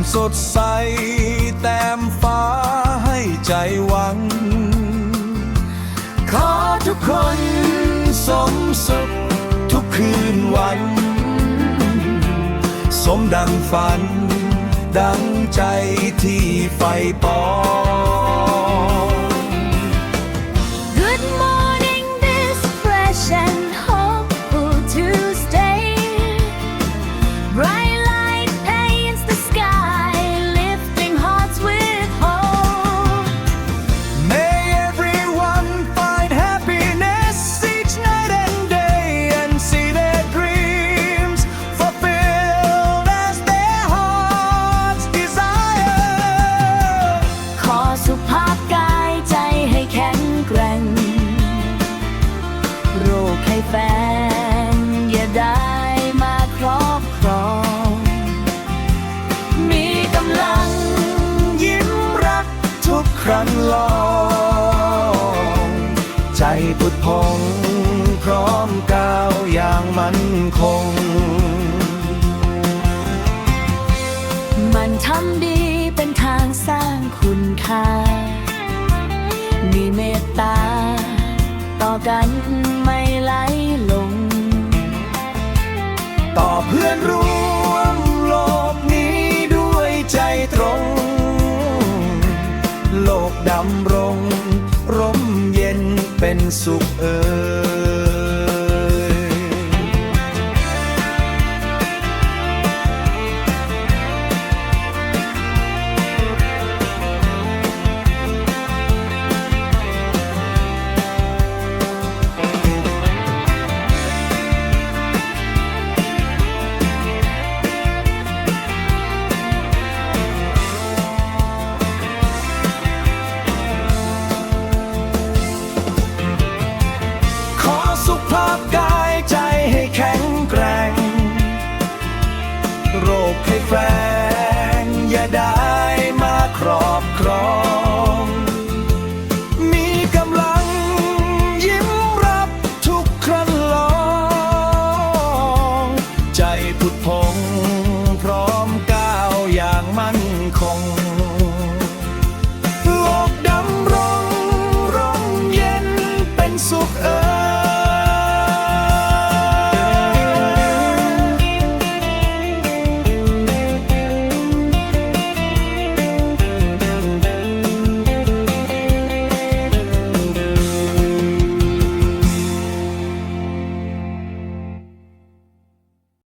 แสงสดใส แต้มฟ้าให้ใจหวัง ขอทุกคนสมสุขทุกคืนวัน สมดังฝัน ดังใจที่ไฟปอง พุดพองพร้อมก้าวอย่างมั่นคง มันทำดีเป็นทางสร้างคุณค่า มีเมตตา ต่อกันไม่ไหลลง ต่อเพื่อนร่วมโลกนี้ด้วยใจตรงโลกดำรง เป็นสุขเอ่ย ครอง มีกำลังยิ้มรับทุกครั้งลองใจผุดพงพร้อมก้าวอย่างมั่นคง